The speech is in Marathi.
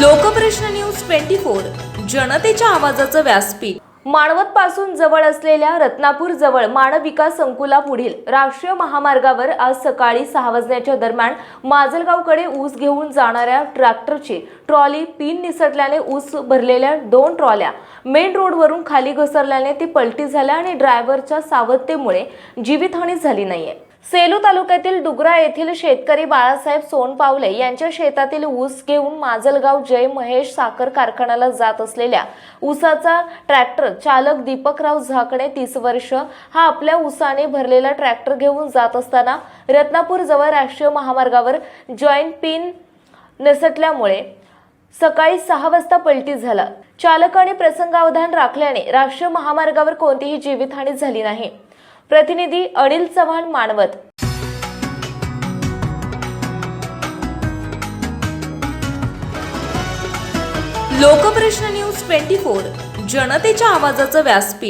लोकप्रश्न न्यूज ट्वेंटी फोर जनतेच्या आवाजाचं व्यासपीठ. मानवत पासून जवळ असलेल्या रत्नापूर जवळ मानव विकास संकुलापुढील राष्ट्रीय महामार्गावर आज सकाळी सहा वाजण्याच्या दरम्यान माजलगावकडे ऊस घेऊन जाणाऱ्या ट्रॅक्टरची ट्रॉली पिन निसटल्याने ऊस भरलेल्या दोन ट्रॉल्या. मेन रोडवरून खाली घसरल्याने ती पलटी झाल्या आणि ड्रायव्हरच्या सावधतेमुळे जीवितहानी झाली नाहीये. सेलू तालुक्यातील डुगरा येथील शेतकरी बाळासाहेब सोनपावले यांच्या शेतातील ऊस घेऊन माजलगाव जय महेश साखर कारखान्याला जात असलेल्या ऊसाचा ट्रॅक्टर चालक दीपकराव झाकणे तीस वर्ष हा आपल्या ऊसाने भरलेला ट्रॅक्टर घेऊन जात असताना रत्नापूर जवळ राष्ट्रीय महामार्गावर जॉईंट पिन नसटल्यामुळे सकाळी सहा वाजता पलटी झाला. चालकाने प्रसंगावधान राखल्याने राष्ट्रीय महामार्गावर कोणतीही जीवितहानी झाली नाही. प्रतिनिधी Anil Chavan Manwat. Lokprashna news twenty four जनतेच्या आवाजाचं व्यासपीठ.